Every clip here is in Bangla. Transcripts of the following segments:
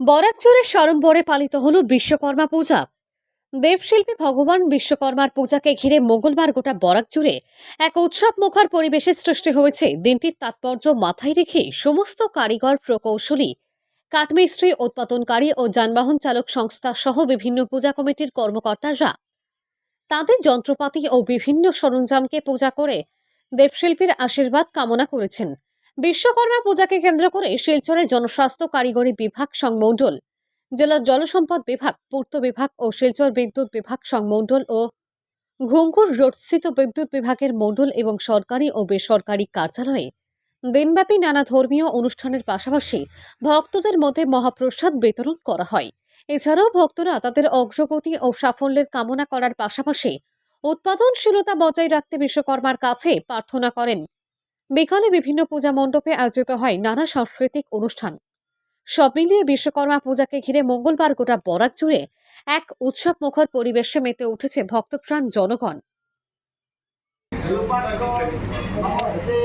বরাকচরের সরম্বরে পালিত হল বিশ্বকর্মা পূজা। দেবশিল্পী ভগবান বিশ্বকর্মার পূজাকে ঘিরে মঙ্গলবার গোটা বরাক জুড়ে এক উৎসব মুখর পরিবেশের সৃষ্টি হয়েছে। দিনটির তাৎপর্য মাথায় রেখে সমস্ত কারিগর প্রকৌশলী, কাঠমিস্ত্রি, উৎপাদনকারী ও যানবাহন চালক সংস্থা সহ বিভিন্ন পূজা কমিটির কর্মকর্তারা তাদের যন্ত্রপাতি ও বিভিন্ন সরঞ্জামকে পূজা করে দেবশিল্পীর আশীর্বাদ কামনা করেছেন। বিশ্বকর্মা পূজাকে কেন্দ্র করে শিলচরের জনস্বাস্থ্য কারিগরি বিভাগ সংমণ্ডল, জেলার জলসম্পদ বিভাগ, পূর্ত বিভাগ ও শিলচর বিদ্যুৎ বিভাগ সংমণ্ডল ও ঘুঙ্গুর রোডস্থিত বিদ্যুৎ বিভাগের মণ্ডল এবং সরকারি ও বেসরকারি কার্যালয়ে দিনব্যাপী নানা ধর্মীয় অনুষ্ঠানের পাশাপাশি ভক্তদের মধ্যে মহাপ্রসাদ বিতরণ করা হয়। এছাড়াও ভক্তরা তাদের অগ্রগতি ও সাফল্যের কামনা করার পাশাপাশি উৎপাদনশীলতা বজায় রাখতে বিশ্বকর্মার কাছে প্রার্থনা করেন। বিকালে বিভিন্ন পূজা মণ্ডপে আয়োজিত হয় নানা সাংস্কৃতিক অনুষ্ঠান। সব মিলিয়ে বিশ্বকর্মা পূজাকে ঘিরে মঙ্গলবার গোটা বরাক জুড়ে এক উৎসব মুখর পরিবেশে মেতে উঠেছে ভক্তপ্রাণ জনগণ। নমস্তে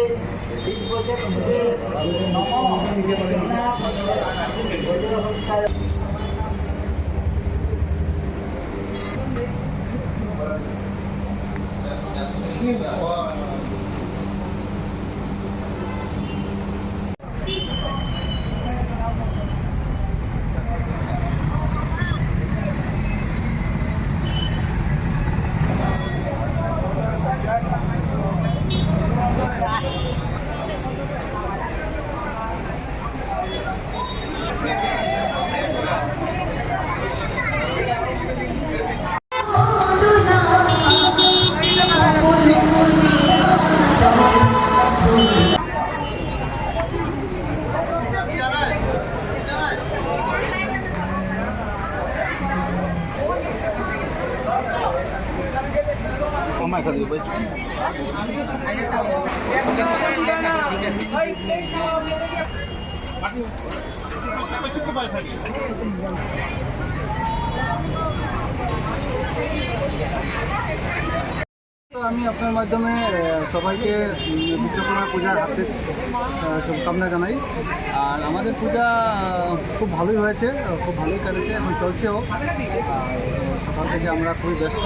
আমি আপনার মাধ্যমে সবাইকে বিশ্বকর্মা পূজার হাতে শুভকামনা জানাই। আর আমাদের পূজা খুব ভালোই হয়েছে, খুব ভালোই কাটেছে, এখন চলছেও সকাল থেকে আমরা খুবই ব্যস্ত।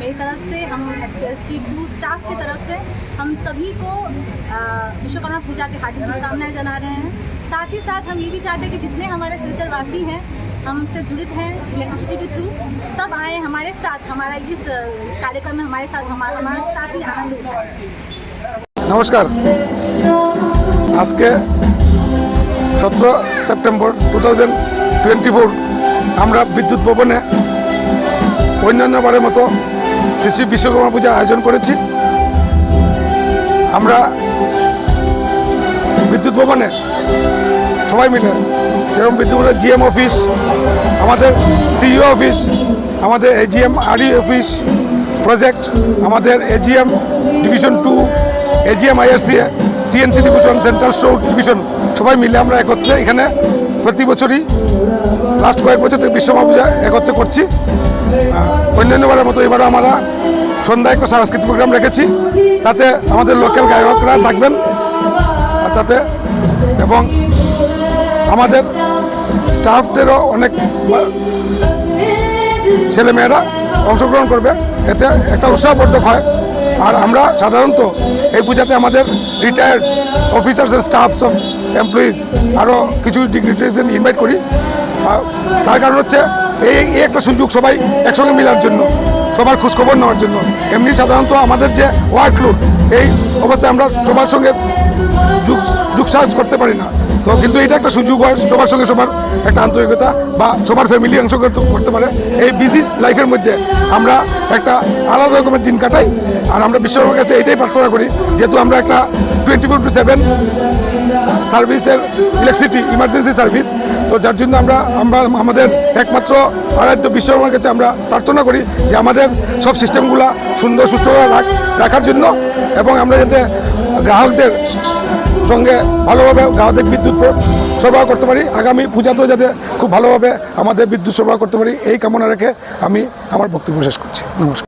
मेरी तरफ से हम S S T two staff की तरफ से हम सभी को अ, विश्वकर्मा पूजा की हार्दिक शुभकामनाएं जना रहे हैं साथ ही साथ हम ये भी चाहते हैं कि जितने हमारे सिलचर वासी हैं हमसे जुड़ित हैं इलेक्ट्रिसिटी के थ्रू सब आए हमारे साथ हमारा इस अ, इस कार्यक्रम में हमारे साथ हमारा हमारे साथ ही आनंद उठाएं নমস্কার আজকে সতেরো September two thousand twenty four আমরা বিদ্যুৎ ভবনে অন্যান্যবারের মতো শ্রী শ্রী বিশ্বকর্মা পূজা আয়োজন করেছি। আমরা বিদ্যুৎ ভবনে সবাই মিলে, যেরকম বিদ্যুৎ ভবনের জিএম অফিস আমাদের সিইও অফিস আমাদের এজিএম আরই অফিস প্রজেক্ট আমাদের AGM division two AGM IRCA TNC division central store division সবাই মিলে আমরা একত্রে এখানে প্রতি বছরই লাস্ট কয়েক বছর থেকে বিশ্বকর্মা পূজা একত্রে করছি। অন্যান্যবারের মতো এবারও আমরা সন্ধ্যায় একটা সাংস্কৃতিক প্রোগ্রাম রেখেছি। তাতে আমাদের লোকাল গায়করা থাকবেন। তাতে এবং আমাদের স্টাফদেরও অনেক ছেলেমেয়েরা অংশগ্রহণ করবে। এতে একটা উৎসাহবর্ধক হয়। আর আমরা সাধারণত এই পূজাতে আমাদের retired officers and staffs of employees আরও কিছু ডিগনিটারিজ ইনভাইট করি। তার কারণ হচ্ছে এই একটা সুযোগ সবাই একসঙ্গে মেলার জন্য, সবার খোঁজখবর নেওয়ার জন্য। এমনি সাধারণত আমাদের যে ওয়ার্কলোড এই অবস্থায় আমরা সবার সঙ্গে যুগ যুগ সাহস করতে পারি না। তো কিন্তু এটা একটা সুযোগ হয়, সবার সঙ্গে সবার একটা আন্তরিকতা বা সবার ফ্যামিলি অংশগ্রহণ করতে পারে। এই বিজি লাইফের মধ্যে আমরা একটা আলাদা রকমের দিন কাটাই, আর আমরা বিশ্বকর্মার কাছে এটাই প্রার্থনা করি, যেহেতু আমরা একটা টোয়েন্টি ফোর টু সেভেন সার্ভিসের ইলেকট্রিসিটি ইমার্জেন্সি সার্ভিস তো যার জন্য আমরা আমরা আমাদের একমাত্র আরাধ্য বিশ্বকর্মার কাছে আমরা প্রার্থনা করি যে আমাদের সব সিস্টেমগুলো সুন্দর রাখ- রাখার জন্য এবং আমরা যাতে গ্রাহকদের সঙ্গে ভালোভাবে গ্রাহকদের বিদ্যুৎ সরবরাহ করতে পারি। আগামী পূজাতেও যাতে খুব ভালোভাবে আমাদের বিদ্যুৎ সরবরাহ করতে পারি, এই কামনা রেখে আমি আমার বক্তব্য শেষ করছি। নমস্কার।